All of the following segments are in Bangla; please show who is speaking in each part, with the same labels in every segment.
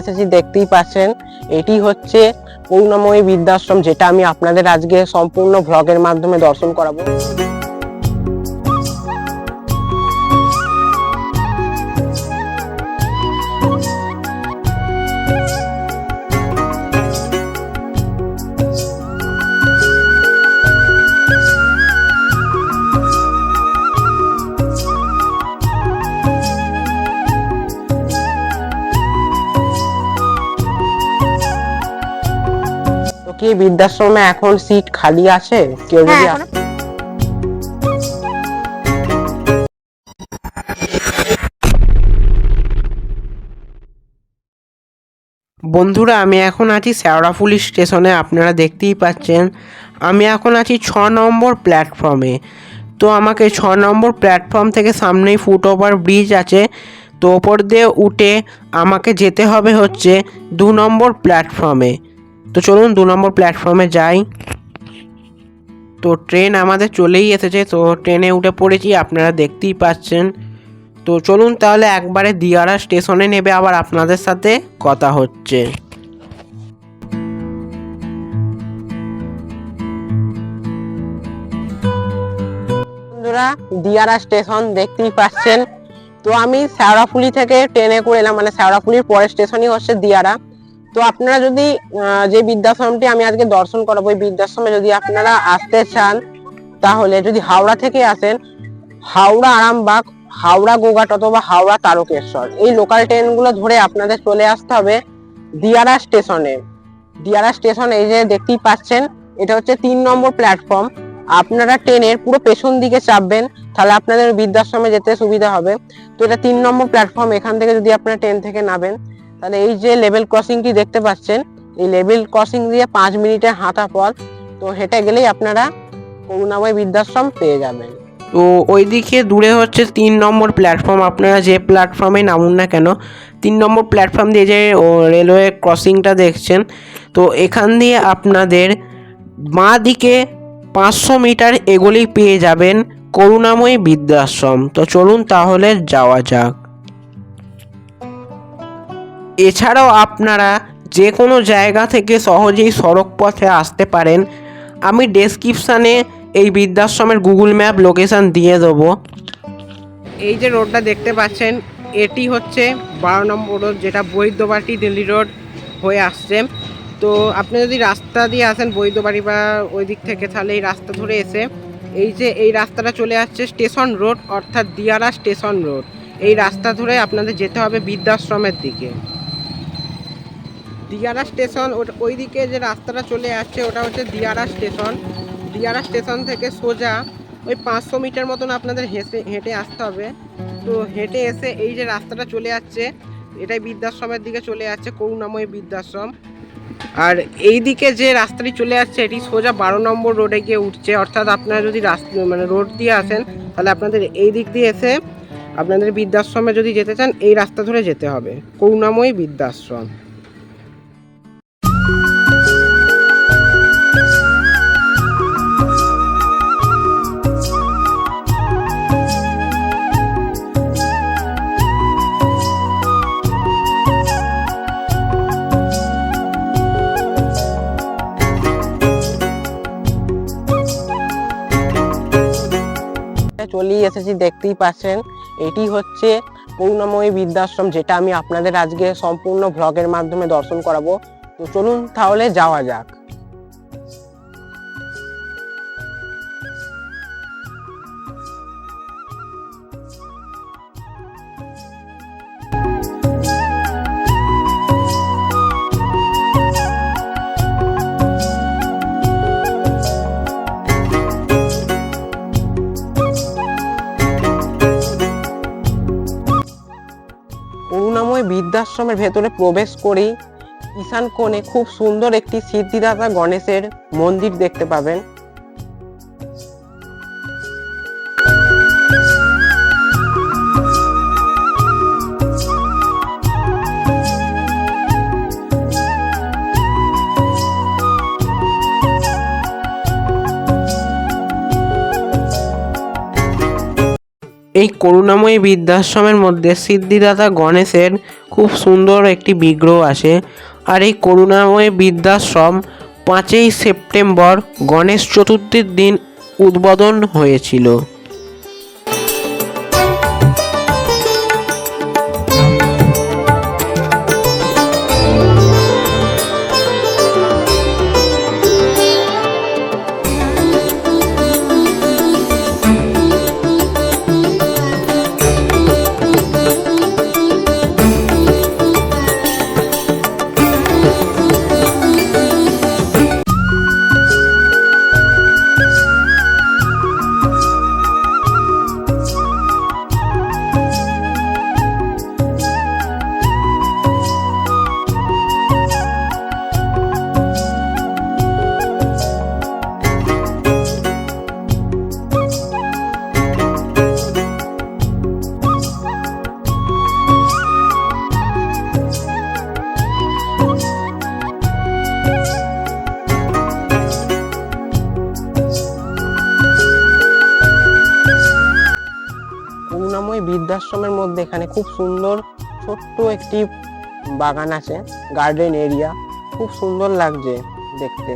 Speaker 1: এসেছি দেখতেই পাচ্ছেন, এটি হচ্ছে করুণাময়ী বৃদ্ধাশ্রম, যেটা আমি আপনাদের আজকে সম্পূর্ণ ভ্লগের মাধ্যমে দর্শন করাবো। কি বৃদ্ধাশ্রমে এখন সিট খালি আছে? কেউ যদি
Speaker 2: হ্যাঁ,
Speaker 1: বন্ধুরা আমি এখন আছি শেওড়াফুলি স্টেশনে আপনারা দেখতেই পাচ্ছেন। আমি এখন আছি ছ নম্বর প্ল্যাটফর্মে তো আমাকে ছ নম্বর প্ল্যাটফর্ম থেকে সামনেই ফুট ওভার ব্রিজ আছে। তো ওপর দিয়ে উঠে আমাকে যেতে হবে হচ্ছে দু নম্বর প্ল্যাটফর্মে তো চলুন দু নম্বর প্ল্যাটফর্মে যাই। তো ট্রেন আমাদের চলেই এসেছে, তো ট্রেনে উঠে পড়েছি, আপনারা দেখতেই পাচ্ছেন। তো চলুন তাহলে একবারে দিয়ারা স্টেশনে নেবে, আবার আপনাদের সাথে কথা হচ্ছে। বন্ধুরা, দিয়ারা স্টেশন দেখতেই পাচ্ছেন। তো আমি শেওড়াফুলি থেকে ট্রেনে করে এলাম মানে শেওড়াফুলির পরের স্টেশনই হচ্ছে দিয়ারা। তো আপনারা যদি যে বৃদ্ধাশ্রমটি আমি আজকে দর্শন করাবো ওই বৃদ্ধাশ্রমে যদি আপনারা আসতে চান, তাহলে যদি হাওড়া থেকে আসেন, হাওড়া আরামবাগ, হাওড়া গোঘাট অথবা হাওড়া তারকেশ্বর। এই লোকাল ট্রেনগুলো ধরে আপনাদের চলে আসতে হবে দিয়ারা স্টেশনে। দিয়ারা স্টেশন এই যে দেখতেই পাচ্ছেন, এটা হচ্ছে তিন নম্বর প্ল্যাটফর্ম আপনারা ট্রেনের পুরো পেছন দিকে চাপবেন, তাহলে আপনাদের বৃদ্ধাশ্রমে যেতে সুবিধা হবে। তো এটা তিন নম্বর প্ল্যাটফর্ম এখান থেকে যদি আপনারা ট্রেন থেকে নামেন তাহলে এই যে লেভেল ক্রসিংটি দেখতে পাচ্ছেন, এই লেভেল ক্রসিং দিয়ে পাঁচ মিনিটের হাঁটা পথ, তো হেঁটে গেলেই আপনারা করুণাময় বৃদ্ধাশ্রম পেয়ে যাবেন। তো ওইদিকে দূরে হচ্ছে তিন নম্বর প্ল্যাটফর্ম আপনারা যে প্ল্যাটফর্মে নামুন না কেন, তিন নম্বর প্ল্যাটফর্ম দিয়ে যে রেলওয়ে ক্রসিংটা দেখছেন, তো এখান দিয়ে আপনাদের বাঁ দিকে পাঁচশো মিটার এগুলি পেয়ে যাবেন করুণাময়ী বৃদ্ধাশ্রম। তো চলুন তাহলে যাওয়া যাক। এছাড়াও আপনারা যে কোনো জায়গা থেকে সহজেই সড়ক পথে আসতে পারেন। আমি ডেসক্রিপশানে এই বৃদ্ধাশ্রমের গুগল ম্যাপ লোকেশন দিয়ে দেবো। এই যে রোডটা দেখতে পাচ্ছেন, এটি হচ্ছে বারো নম্বর রোড যেটা বৈদ্যবাটি দিল্লি রোড হয়ে আসছে। তো আপনি যদি রাস্তা দিয়ে আসেন বৈদ্যবাড়ি বা ওই দিক থেকে, তাহলে এই রাস্তা ধরে এসে এই যে এই রাস্তাটা চলে আসছে স্টেশন রোড অর্থাৎ দিয়ারা স্টেশন রোড এই রাস্তা ধরে আপনাদের যেতে হবে বৃদ্ধাশ্রমের দিকে। দিয়ারা স্টেশন ওই দিকে যে রাস্তাটা চলে যাচ্ছে ওটা হচ্ছে দিয়ারা স্টেশন। দিয়ারা স্টেশন থেকে সোজা ওই পাঁচশো মিটার মতন আপনাদের হেঁটে হেঁটে আসতে হবে। তো হেঁটে এসে এই যে রাস্তাটা চলে যাচ্ছে এটাই বৃদ্ধাশ্রমের দিকে চলে যাচ্ছে করুণাময়ী বৃদ্ধাশ্রম। আর এই দিকে যে রাস্তাটি চলে আসছে, এটি সোজা বারো নম্বর রোডে গিয়ে উঠছে। অর্থাৎ আপনারা যদি রাস্তা মানে রোড দিয়ে আসেন, তাহলে আপনাদের এই দিক দিয়ে এসে আপনাদের বৃদ্ধাশ্রমে যদি যেতে চান, এই রাস্তা ধরে যেতে হবে। করুণাময়ী বৃদ্ধাশ্রম। চলেই এসেছি, দেখতেই পাচ্ছেন। এটি হচ্ছে পূর্ণময়ী বৃদ্ধাশ্রম, যেটা আমি আপনাদের আজকে সম্পূর্ণ ভ্লগের মাধ্যমে দর্শন করাবো। তো চলুন তাহলে যাওয়া যাক। বৃদ্ধাশ্রমের ভেতরে প্রবেশ করেই ঈশান কোণে খুব সুন্দর একটি সিদ্ধিদাতা গণেশের মন্দির দেখতে পাবেন। করুণাময়ী বৃদ্ধাশ্রমের মধ্যে সিদ্ধিদাতা গণেশের খুব সুন্দর একটি বিগ্রহ আছে আর এই করুণাময়ী বৃদ্ধাশ্রম পাঁচই সেপ্টেম্বর গণেশ চতুর্থীর দিন উদ্বোধন হয়েছিল।
Speaker 3: করুণাময় বৃদ্ধাশ্রমের মধ্যে এখানে খুব সুন্দর ছোট্ট একটি বাগান আছে গার্ডেন এরিয়া খুব সুন্দর লাগছে দেখতে।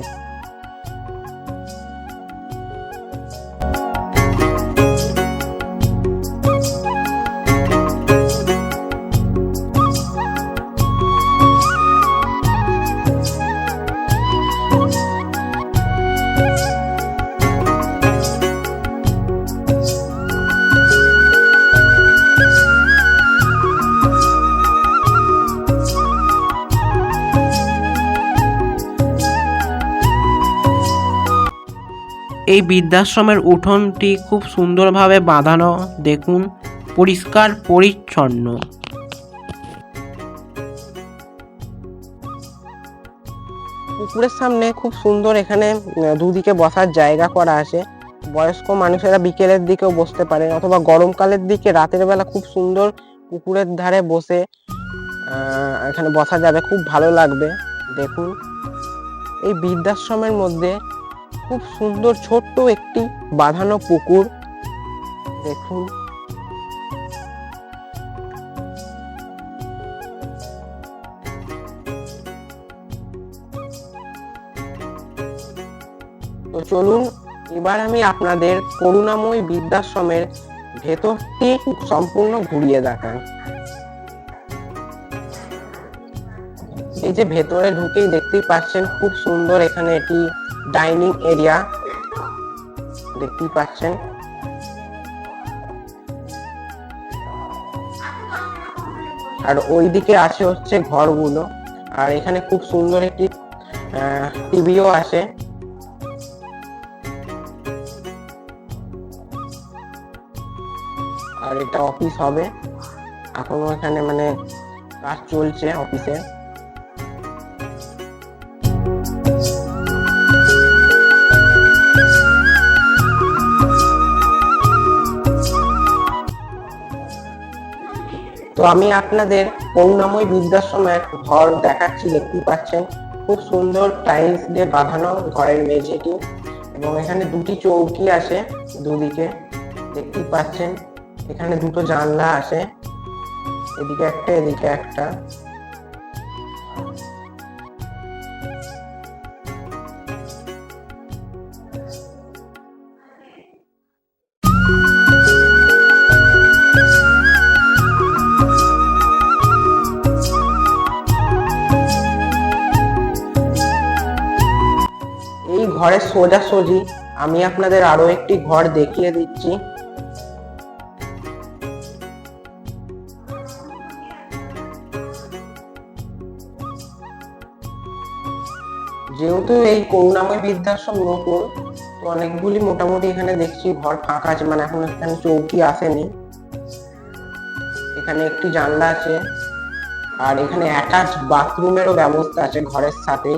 Speaker 1: এই বৃদ্ধাশ্রমের উঠোনটি খুব সুন্দরভাবে বাঁধানো, দেখুন, পরিষ্কার, পরিচ্ছন্ন।
Speaker 3: পুকুরের সামনে খুব সুন্দর এখানে দুদিকে বসার জায়গা করা আছে। বয়স্ক মানুষেরা বিকেলের দিকেও বসতে পারে, অথবা গরমকালের দিকে রাতের বেলা খুব সুন্দর পুকুরের ধারে বসে এখানে বসা যাবে, খুব ভালো লাগবে, দেখুন। এই বৃদ্ধাশ্রমের মধ্যে খুব সুন্দর ছোট্ট একটি বাঁধানো পুকুর। দেখুন। তো চলুন, এবার আমি আপনাদের করুণাময় বৃদ্ধাশ্রমের ভেতরটি সম্পূর্ণ ঘুরিয়ে দেখান এই যে ভেতরে ঢুকেই দেখতেই পাচ্ছেন, খুব সুন্দর এখানে এটি ডাইনিং এরিয়া। দেখতেই পাচ্ছেন। আর ওইদিকে আছে হচ্ছে ঘরগুলো। আর এখানে খুব সুন্দর একটি টিভিও আছে। আর এটা অফিস হবে। এখনও এখানে মানে কাজ চলছে অফিসে। তো আমি আপনাদের করুণাময় বৃদ্ধাশ্রমের ঘর দেখাচ্ছি দেখতে পাচ্ছেন। খুব সুন্দর টাইলস দিয়ে বাঁধানো ঘরের মেঝেটি এবং এখানে দুটি চৌকি আছে দুদিকে দেখতে পাচ্ছেন। এখানে দুটো জানলা আছে, এদিকে একটা এদিকে একটা। ঘরের সোজাসুজি, আমি আপনাদের আরও একটি ঘর দেখিয়ে দিচ্ছি। যেহেতু এই করুণাময় বৃদ্ধাশ্রম নতুন, তো অনেকগুলি মোটামুটি এখানে দেখছি ঘর ফাঁকা আছে মানে এখন এখানে চৌকি আসেনি। এখানে একটি জানলা আছে, আর এখানে অ্যাটাচ বাথরুমেরও ব্যবস্থা আছে ঘরের সাথে।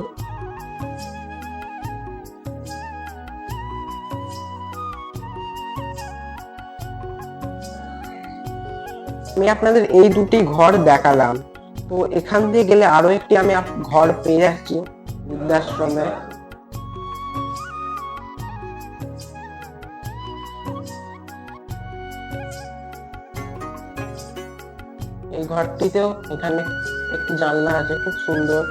Speaker 3: আমি আপনাদের এই দুটি ঘর দেখালাম। তো এখান দিয়ে গেলে আরও একটি আমি ঘর পেয়ে যাচ্ছি বৃদ্ধাশ্রমে। এই ঘরটিতেও এখানে একটি জানলা আছে, খুব সুন্দর।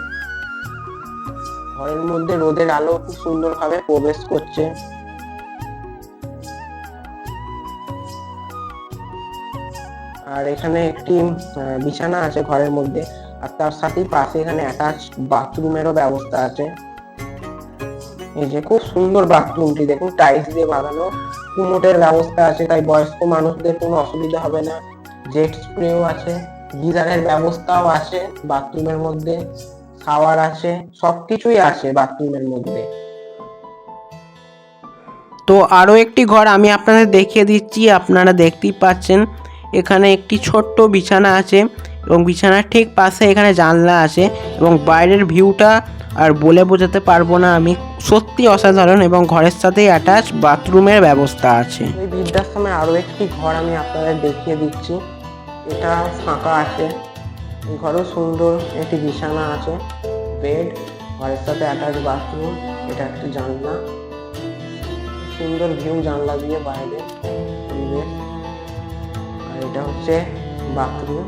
Speaker 3: ঘরের মধ্যে রোদের আলো খুব সুন্দরভাবে প্রবেশ করছে। আর এখানে একটি বিছানা আছে ঘরের মধ্যে আর তার সাথেই পাশে এখানে অ্যাটাচ বাথরুমেরও ব্যবস্থা আছে। এই যে খুব সুন্দর বাথরুমটি দেখুন টাইলস দিয়ে বানানো। কুমোটের ব্যবস্থা আছে, তাই বয়স্ক মানুষদের কোনো অসুবিধা হবে না। জেট স্প্রেও আছে, গিজারের ব্যবস্থাও আছে বাথরুমের মধ্যে। খাওয়ার আছে, সবকিছুই আছে বাথরুমের মধ্যে।
Speaker 1: তো আরও একটি ঘর আমি আপনাদের দেখিয়ে দিচ্ছি, আপনারা দেখতেই পাচ্ছেন। এখানে একটি ছোট্ট বিছানা আছে এবং বিছানার ঠিক পাশে এখানে জানলা আছে এবং বাইরের ভিউটা আর বলে বোঝাতে পারব না আমি। সত্যি অসাধারণ এবং ঘরের সাথে অ্যাটাচ বাথরুমের ব্যবস্থা আছে।
Speaker 3: এই বৃদ্ধাশ্রমের আরও একটি ঘর আমি আপনাদের দেখিয়ে দিচ্ছি। এটা ফাঁকা আছে। ঘরেও সুন্দর, একটি বিছানা আছে। বেড, ঘরের সাথে অ্যাটাচ বাথরুম এটা একটি জানলা। সুন্দর ভিউ জানলা দিয়ে বাইরে। হচ্ছে বাথরুম।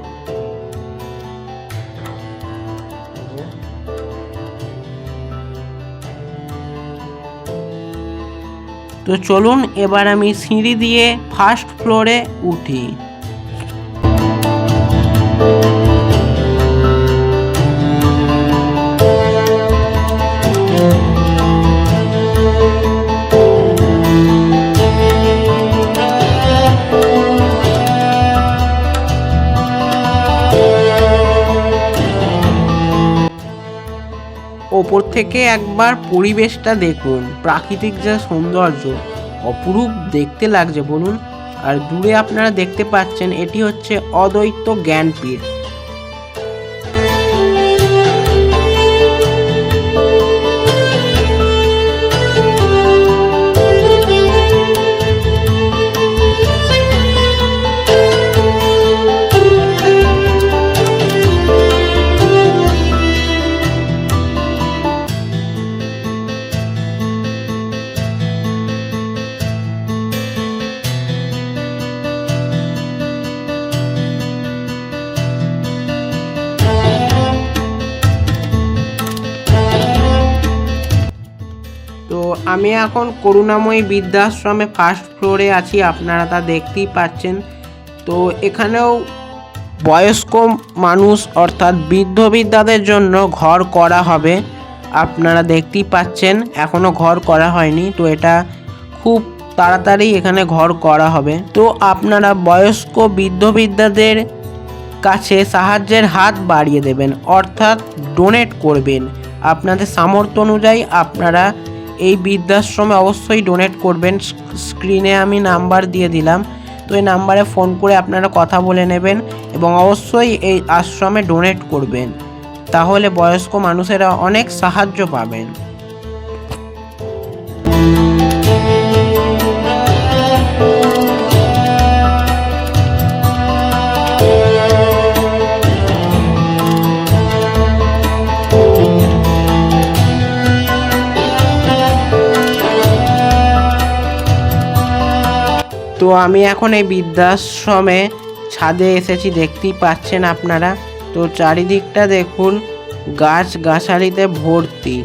Speaker 1: তো চলুন এবার আমি সিঁড়ি দিয়ে ফার্স্ট ফ্লোরে উঠি। থেকে একবার পরিবেশটা দেখুন, প্রাকৃতিক যা সৌন্দর্য, অপরূপ দেখতে লাগছে, বলুন। আর দূরে আপনারা দেখতে পাচ্ছেন, এটি হচ্ছে অদ্বৈত জ্ঞানপীঠ। আমি এখন করুণাময়ী বৃদ্ধাশ্রমে ফার্স্ট ফ্লোরে আছি, আপনারা তা দেখতেই পাচ্ছেন। তো এখানেও বয়স্ক মানুষ অর্থাৎ বৃদ্ধ বৃদ্ধাদের জন্য ঘর করা হবে, আপনারা দেখতেই পাচ্ছেন এখনও ঘর করা হয়নি। তো এটা খুব তাড়াতাড়ি এখানে ঘর করা হবে। তো আপনারা বয়স্ক বৃদ্ধ বৃদ্ধাদের কাছে সাহায্যের হাত বাড়িয়ে দেবেন, অর্থাৎ ডোনেট করবেন। আপনাদের সামর্থ্য অনুযায়ী আপনারা এই বৃদ্ধাশ্রমে অবশ্যই ডোনেট করবেন। স্ক্রিনে আমি নাম্বার দিয়ে দিলাম। তো এই নাম্বারে ফোন করে আপনারা কথা বলে নেবেন এবং অবশ্যই এই আশ্রমে ডোনেট করবেন। তাহলে বয়স্ক মানুষেরা অনেক সাহায্য পাবেন। আমি এখন এই বৃদ্ধাশ্রমে ছাদে এসেছি, দেখতেই পাচ্ছেন আপনারা। তো চারিদিকটা দেখুন গাছ গাছালিতে ভর্তি।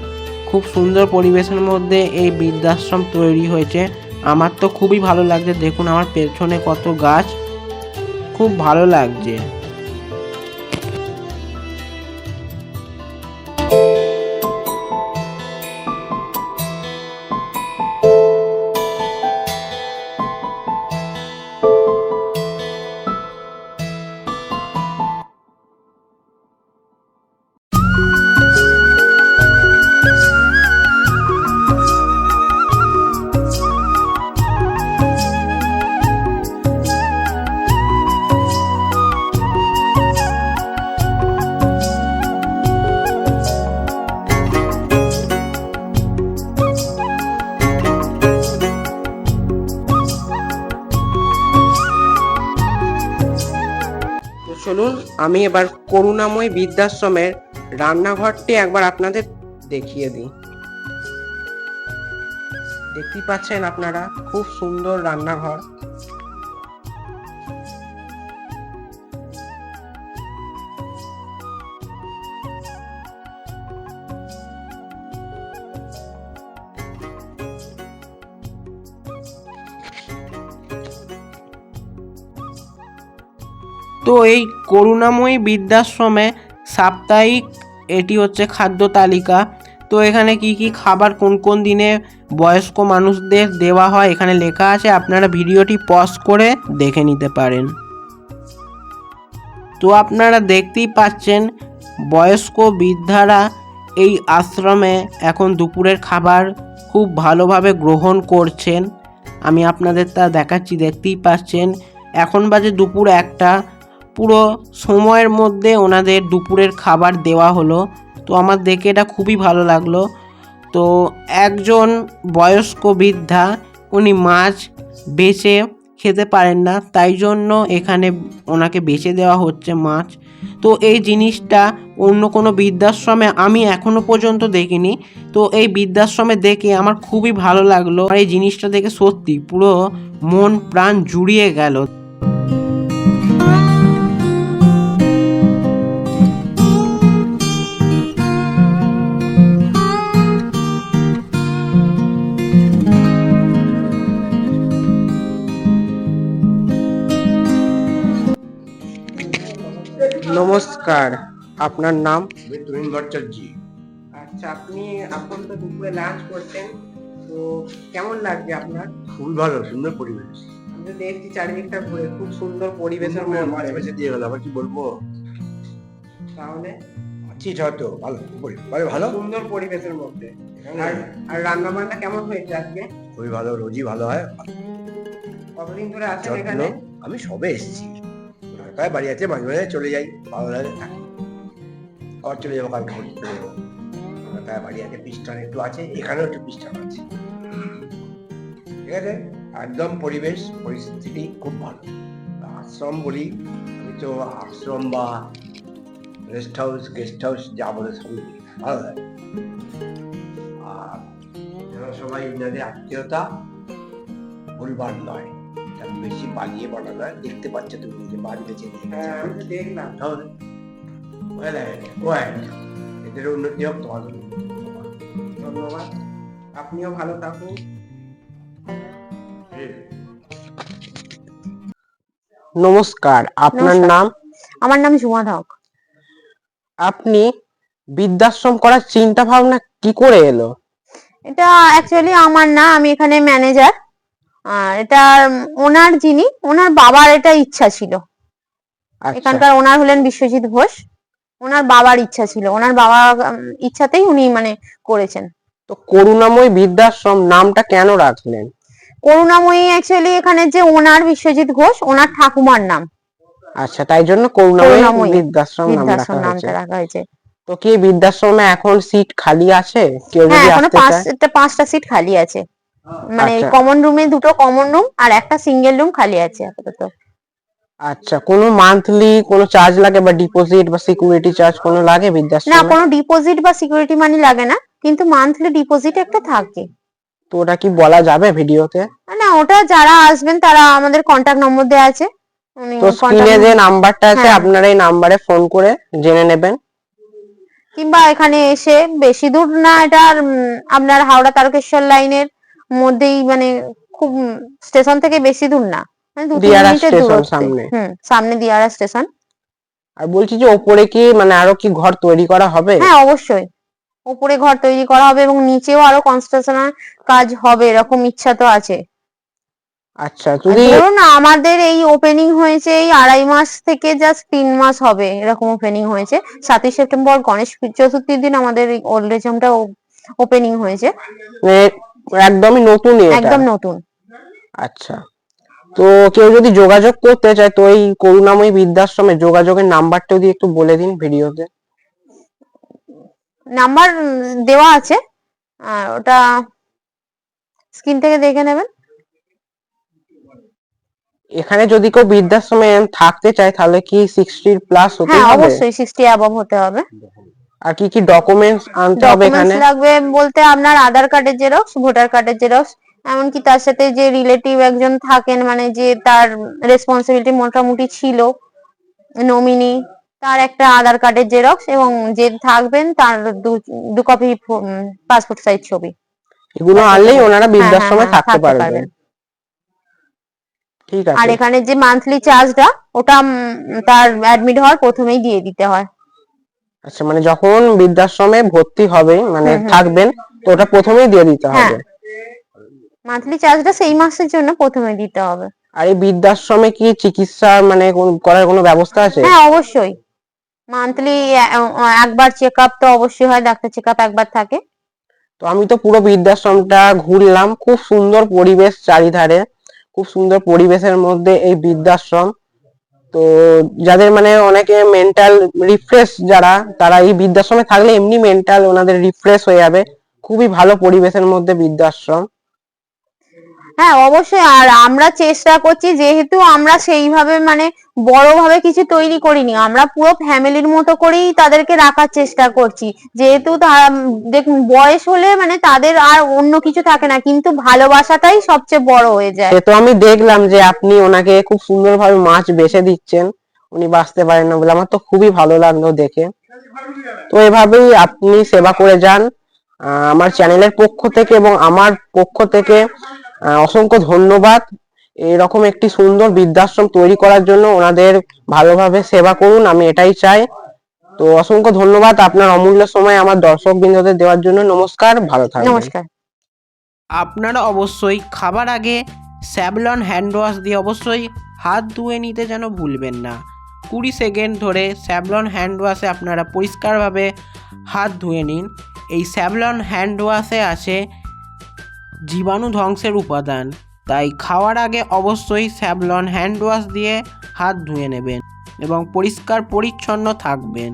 Speaker 1: খুব সুন্দর পরিবেশের মধ্যে এই বৃদ্ধাশ্রম তৈরি হয়েছে। আমার তো খুবই ভালো লাগছে, দেখুন আমার পেছনে কত গাছ। খুব ভালো লাগছে।
Speaker 3: আমি এবার করুণাময় বৃদ্ধাশ্রমের রান্নাঘরটি একবার আপনাদের দেখিয়ে দিই। দেখতে পাচ্ছেন আপনারা, খুব সুন্দর রান্নাঘর।
Speaker 1: তো এই করুণাময়ী বৃদ্ধাশ্রমে সাপ্তাহিক এটি হচ্ছে খাদ্য তালিকা। তো এখানে কি কি খাবার কোন কোন দিনে বয়স্ক মানুষদের দেওয়া হয় এখানে লেখা আছে, আপনারা ভিডিওটি পজ করে দেখে নিতে পারেন। তো আপনারা দেখতেই পাচ্ছেন, বয়স্ক বৃদ্ধারা এই আশ্রমে এখন দুপুরের খাবার খুব ভালোভাবে গ্রহণ করছেন। আমি আপনাদের তা দেখাচ্ছি, দেখতেই পাচ্ছেন। এখন বাজে দুপুর একটা পুরো সময়ের মধ্যে ওনাদের দুপুরের খাবার দেওয়া হলো। তো আমার দেখে এটা খুবই ভালো লাগল। তো একজন বয়স্ক বৃদ্ধা, উনি মাছ বেছে খেতে পারেন না, তাই জন্য এখানে ওনাকে বেছে দেওয়া হচ্ছে মাছ। তো এই জিনিসটা অন্য কোনো বৃদ্ধাশ্রমে আমি এখনও পর্যন্ত দেখিনি। তো এই বৃদ্ধাশ্রমে দেখে আমার খুবই ভালো লাগল। আর এই জিনিসটা দেখে সত্যি পুরো মন প্রাণ জুড়িয়ে গেল।
Speaker 3: নমস্কার আপনার নাম?
Speaker 4: আমি তুহিন ভট্টাচার্য
Speaker 3: আচ্ছা আপনি এখন তো দুপুরে লাঞ্চ করছেন তো কেমন লাগছে আপনার?
Speaker 4: খুবই ভালো সুন্দর পরিবেশ।
Speaker 3: আমি তো দেখছি চারিদিকটা ঘুরে খুব সুন্দর পরিবেশের মধ্যে
Speaker 4: বেছে দিয়ে গেল আবার কি বলব?
Speaker 3: তাহলে?
Speaker 4: ঠিক হয়তো ভালো পরি- ভালো ভালো?
Speaker 3: সুন্দর পরিবেশের মধ্যে। আর আর রান্না বান্না কেমন হয়েছে আজকে?
Speaker 4: খুবই ভালো রোজই ভালো হয়।
Speaker 3: কতদিন ধরে আছেন এখানে?
Speaker 4: আমি সবে এসেছি। ঢাকায় বাড়ি আছে, মাঝে মাঝে চলে যাই, ভালো লাগে। থাকি। আবার চলে যাব কালকে চলে যাব। ঢাকায় বাড়ি আছে, পিস্টন একটু আছে, এখানেও একটু পিস্টন আছে। ঠিক আছে? একদম পরিবেশ, পরিস্থিতি খুব ভালো। আশ্রম বলি, আমি তো আশ্রম বা রেস্ট হাউস গেস্ট হাউস যা বলে সবই ভালো লাগে। আর সবাই ইনাদের আত্মীয়তা ভুলবার নয়। এটা বেশি বানিয়ে বানানো দেখতে পাচ্ছ তুমি নিজে বাড়ি বেঁচে নিয়ে।
Speaker 3: হ্যাঁ দেখলাম.
Speaker 4: এদের উন্নতি হোক তোমার
Speaker 3: ধন্যবাদ। আপনিও ভালো থাকুন। নমস্কার আপনার নাম?
Speaker 2: আমার নাম ঝুমা হক
Speaker 3: আপনি বৃদ্ধাশ্রম করার চিন্তা ভাবনা কি করে এলো?
Speaker 2: এটা অ্যাকচুয়ালি আমার না আমি এখানে ম্যানেজার এটা ওনার যিনি ওনার বাবার এটা ইচ্ছা ছিল।
Speaker 3: আচ্ছা।
Speaker 2: এখানকার ওনার হলেন বিশ্বজিৎ ঘোষ। ওনার বাবার ইচ্ছা ছিল। ওনার বাবা উম, ইচ্ছাতেই উনি মানে করেছেন।
Speaker 3: তো করুণাময় বৃদ্ধাশ্রম নামটা কেন রাখলেন?
Speaker 2: করুণাময়ী অ্যাকচুয়ালি এখানে যে ওনার বিশ্বজিৎ ঘোষ ওনার ঠাকুমার নাম।
Speaker 3: আচ্ছা তাই জন্য করুণাময় বৃদ্ধাশ্রম
Speaker 2: নামটা রাখা হয়েছে।
Speaker 3: তো কি বৃদ্ধাশ্রমে এখন সিট খালি আছে? কেউ
Speaker 2: হ্যাঁ
Speaker 3: যদি আসতে চায়?
Speaker 2: পাঁচটা সিট খালি আছে। মানে
Speaker 3: আচ্ছা।
Speaker 2: কমন রুমে দুটো কমন রুম আর একটা সিঙ্গেল রুম খালি আছে আপাতত।
Speaker 3: আচ্ছা কোনো মান্থলি কোনো চার্জ লাগে বা ডিপোজিট বা সিকিউরিটি চার্জ কোনো লাগে
Speaker 2: না
Speaker 3: বৃদ্ধাশ্রমে
Speaker 2: কোনো ডিপোজিট বা সিকিউরিটি মানি লাগে না কিন্তু মান্থলি ডিপোজিট একটা থাকে।
Speaker 3: তো ওটা কি বলা যাবে ভিডিওতে?
Speaker 2: না ওটা যারা আসবেন তারা আমাদের কন্টাক্ট নম্বর দেয়া আছে।
Speaker 3: তো স্ক্রিনে যে নাম্বারটা আছে
Speaker 2: হ্যাঁ।
Speaker 3: আপনারা এই নাম্বারে ফোন করে জেনে নেবেন।
Speaker 2: কিংবা এখানে এসে বেশি দূর না এটা আর, আপনার হাওড়া তারকেশ্বর লাইনের মধ্যেই মানে খুব স্টেশন থেকে বেশি দূর না। মানে দু তিন
Speaker 3: দিয়ারা
Speaker 2: মিনিটের
Speaker 3: স্টেশন
Speaker 2: দূরত্বে।
Speaker 3: সামনে।
Speaker 2: হুম সামনে দিয়ারা স্টেশন।
Speaker 3: আর বলছি যে ওপরে কি মানে আরও কি ঘর তৈরি করা হবে?
Speaker 2: হ্যাঁ অবশ্যই। উপরে ঘর তৈরি করা হবে এবং নিচেও আরও কনস্ট্রাকশনের কাজ হবে এরকম ইচ্ছা তো আছে।
Speaker 3: আচ্ছা যদি
Speaker 2: ধরুন আমাদের এই ওপেনিং হয়েছে এই আড়াই মাস থেকে জাস্ট তিন মাস হবে এরকম ওপেনিং হয়েছে। সাতই সেপ্টেম্বর গণেশ চতুর্থীর দিন আমাদের ওল্ড এজ হোমটা ওপেনিং হয়েছে।
Speaker 3: মানে একদমই নতুন এটা।
Speaker 2: একদম নতুন।
Speaker 3: আচ্ছা। তো কেউ যদি যোগাযোগ করতে চায় তো এই করুণাময়ী বৃদ্ধাশ্রমে যোগাযোগের নাম্বারটা যদি একটু বলে দিন ভিডিওতে।
Speaker 2: নাম্বার দেওয়া আছে। আর ওটা স্ক্রিন থেকে দেখে নেবেন।
Speaker 3: এখানে যদি কেউ বৃদ্ধাশ্রমে থাকতে চায় তাহলে কি সিক্সটি প্লাস হতে
Speaker 2: হ্যাঁ
Speaker 3: হবে?
Speaker 2: অবশ্যই সিক্সটি অ্যাবভ হতে হবে।
Speaker 3: আর কি কি ডকুমেন্টস আনতে হবে এখানে?
Speaker 2: লাগবে বলতে আপনার আধার কার্ডের জেরক্স ভোটার কার্ডের জেরক্স এমনকি তার সাথে যে রিলেটিভ একজন থাকেন মানে যে তার রেসপন্সিবিলিটি মোটামুটি ছিল নমিনি তার একটা আধার কার্ডের জেরক্স এবং যে থাকবেন তার দু- কপি পাসপোর্ট সাইজ ছবি।
Speaker 3: এগুলো আনলেই ওনারা
Speaker 2: হ্যাঁ,
Speaker 3: বৃদ্ধাশ্রমে
Speaker 2: হ্যাঁ,
Speaker 3: থাকতে পারবেন। ঠিক
Speaker 2: আর এখানে যে মান্থলি চার্জটা ওটা তার অ্যাডমিট হওয়ার প্রথমেই দিয়ে দিতে হয়।
Speaker 3: আচ্ছা মানে যখন বৃদ্ধাশ্রমে ভর্তি হবে মানে। থাকবেন তো ওটা প্রথমেই দিয়ে দিতে
Speaker 2: হ্যাঁ।
Speaker 3: হবে।
Speaker 2: মান্থলি চার্জটা সেই মাসের জন্য প্রথমে দিতে হবে।
Speaker 3: আর এই বৃদ্ধাশ্রমে কি চিকিৎসা মানে করার কোনো ব্যবস্থা আছে?
Speaker 2: হ্যাঁ অবশ্যই। মান্থলি একবার চেক আপ তো অবশ্যই হয় ডাক্তার চেক আপ একবার থাকে।
Speaker 3: তো আমি তো পুরো বৃদ্ধাশ্রমটা ঘুরলাম খুব সুন্দর পরিবেশ চারিধারে খুব সুন্দর পরিবেশের মধ্যে এই বৃদ্ধাশ্রম। তো যাদের মানে অনেকে মেন্টাল রিফ্রেশ যারা, তারা এই বৃদ্ধাশ্রমে থাকলে এমনি মেন্টাল ওনাদের রিফ্রেশ হয়ে যাবে। খুবই ভালো পরিবেশের মধ্যে বৃদ্ধাশ্রম।
Speaker 2: হ্যাঁ অবশ্যই। আর আমরা চেষ্টা করছি, যেহেতু আমরা সেইভাবে মানে বড়ভাবে কিছু তৈরি করিনি, আমরা পুরো ফ্যামিলির মতো করেই তাদেরকে রাখার চেষ্টা করছি। যেহেতু তা- দেখুন, বয়স হলে মানে তাদের আর অন্য কিছু থাকে না, কিন্তু ভালোবাসাটাই সবচেয়ে বড় হয়ে যায়।
Speaker 3: তো আমি দেখলাম যে আপনি ওনাকে খুব সুন্দরভাবে মাছ বেছে দিচ্ছেন। উনি বাঁচতে পারেন না বলে। আমার তো খুবই ভালো লাগল দেখে। তো এভাবেই আপনি সেবা করে যান। আমার চ্যানেলের পক্ষ থেকে এবং আমার পক্ষ থেকে অসংখ্য ধন্যবাদ। এরকম একটি সুন্দর বৃদ্ধাশ্রম তৈরি করার জন্য ওনাদের ভালোভাবে সেবা করুন আমি এটাই চাই। তো অসংখ্য ধন্যবাদ আপনার অমূল্য সময় আমার দর্শক বিন্দুদের দেওয়ার জন্য। নমস্কার ভালো থাকবেন।
Speaker 2: নমস্কার।
Speaker 1: আপনারা অবশ্যই খাবার আগে স্যাভলন হ্যান্ড ওয়াশ দিয়ে অবশ্যই হাত ধুয়ে নিতে যেন ভুলবেন না। কুড়ি সেকেন্ড ধরে স্যাভলন হ্যান্ড ওয়াশে আপনারা পরিষ্কারভাবে হাত ধুয়ে নিন। এই স্যাভলন হ্যান্ড ওয়াশে আছে জীবাণু ধ্বংসের উপাদান। তাই খাওয়ার আগে অবশ্যই স্যাভলন হ্যান্ড ওয়াশ দিয়ে হাত ধুয়ে নেবেন এবং পরিষ্কার পরিচ্ছন্ন থাকবেন।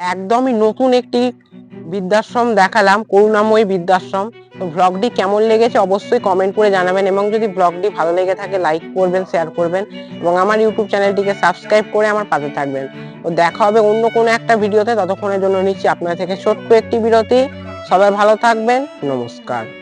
Speaker 3: একদমই নতুন একটি বৃদ্ধাশ্রম দেখালাম, করুণাময়ী বৃদ্ধাশ্রম। ব্লগটি কেমন লেগেছে অবশ্যই কমেন্ট করে জানাবেন এবং যদি ব্লগটি ভালো লেগে থাকে লাইক করবেন শেয়ার করবেন এবং আমার ইউটিউব চ্যানেলটিকে সাবস্ক্রাইব করে আমার পাশে থাকবেন। ও দেখা হবে অন্য কোনো একটা ভিডিওতে ততক্ষণের জন্য নিচ্ছি আপনার থেকে ছোট্ট একটি বিরতি। সবাই ভালো থাকবেন। নমস্কার।